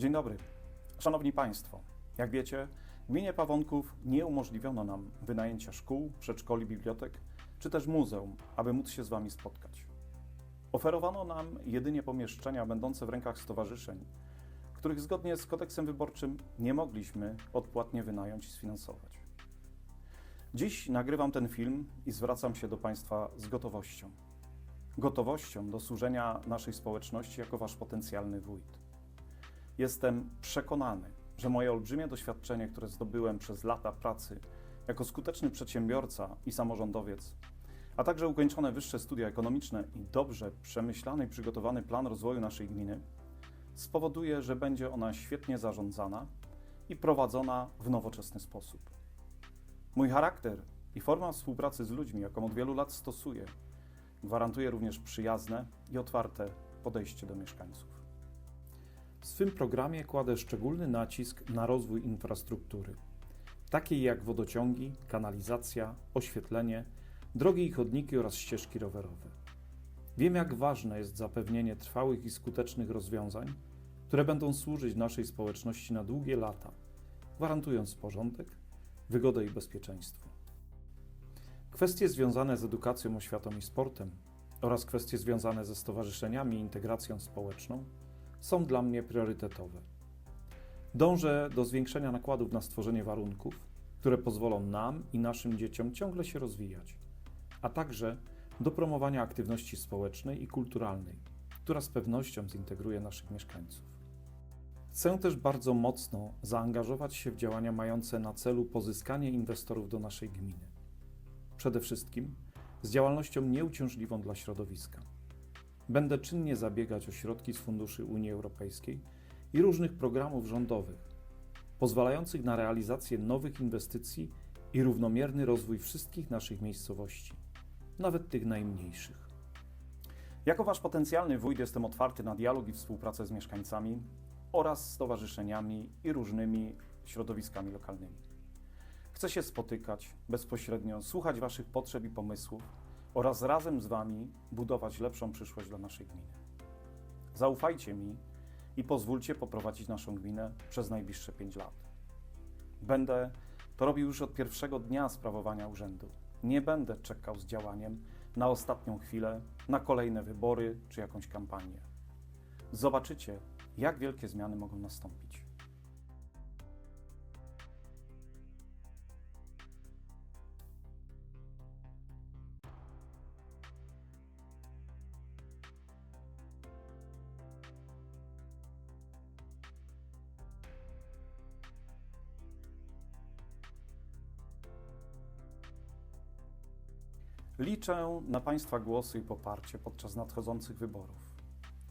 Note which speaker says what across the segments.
Speaker 1: Dzień dobry. Szanowni Państwo, jak wiecie, gminie Pawonków nie umożliwiono nam wynajęcia szkół, przedszkoli, bibliotek czy też muzeum, aby móc się z Wami spotkać. Oferowano nam jedynie pomieszczenia będące w rękach stowarzyszeń, których zgodnie z kodeksem wyborczym nie mogliśmy odpłatnie wynająć i sfinansować. Dziś nagrywam ten film i zwracam się do Państwa z gotowością. Gotowością do służenia naszej społeczności jako Wasz potencjalny wójt. Jestem przekonany, że moje olbrzymie doświadczenie, które zdobyłem przez lata pracy jako skuteczny przedsiębiorca i samorządowiec, a także ukończone wyższe studia ekonomiczne i dobrze przemyślany i przygotowany plan rozwoju naszej gminy, spowoduje, że będzie ona świetnie zarządzana i prowadzona w nowoczesny sposób. Mój charakter i forma współpracy z ludźmi, jaką od wielu lat stosuję, gwarantuje również przyjazne i otwarte podejście do mieszkańców. W swym programie kładę szczególny nacisk na rozwój infrastruktury, takiej jak wodociągi, kanalizacja, oświetlenie, drogi i chodniki oraz ścieżki rowerowe. Wiem, jak ważne jest zapewnienie trwałych i skutecznych rozwiązań, które będą służyć naszej społeczności na długie lata, gwarantując porządek, wygodę i bezpieczeństwo. Kwestie związane z edukacją, oświatą i sportem oraz kwestie związane ze stowarzyszeniami i integracją społeczną są dla mnie priorytetowe. Dążę do zwiększenia nakładów na stworzenie warunków, które pozwolą nam i naszym dzieciom ciągle się rozwijać, a także do promowania aktywności społecznej i kulturalnej, która z pewnością zintegruje naszych mieszkańców. Chcę też bardzo mocno zaangażować się w działania mające na celu pozyskanie inwestorów do naszej gminy. Przede wszystkim z działalnością nieuciążliwą dla środowiska. Będę czynnie zabiegać o środki z funduszy Unii Europejskiej i różnych programów rządowych, pozwalających na realizację nowych inwestycji i równomierny rozwój wszystkich naszych miejscowości, nawet tych najmniejszych. Jako Wasz potencjalny wójt jestem otwarty na dialog i współpracę z mieszkańcami oraz stowarzyszeniami i różnymi środowiskami lokalnymi. Chcę się spotykać bezpośrednio, słuchać Waszych potrzeb i pomysłów oraz razem z Wami budować lepszą przyszłość dla naszej gminy. Zaufajcie mi i pozwólcie poprowadzić naszą gminę przez najbliższe 5 lat. Będę to robił już od pierwszego dnia sprawowania urzędu. Nie będę czekał z działaniem na ostatnią chwilę, na kolejne wybory czy jakąś kampanię. Zobaczycie, jak wielkie zmiany mogą nastąpić. Liczę na Państwa głosy i poparcie podczas nadchodzących wyborów.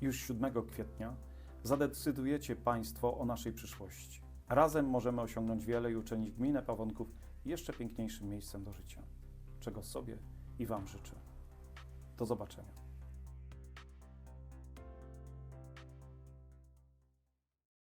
Speaker 1: Już 7 kwietnia zadecydujecie Państwo o naszej przyszłości. Razem możemy osiągnąć wiele i uczynić gminę Pawonków jeszcze piękniejszym miejscem do życia, czego sobie i Wam życzę. Do zobaczenia.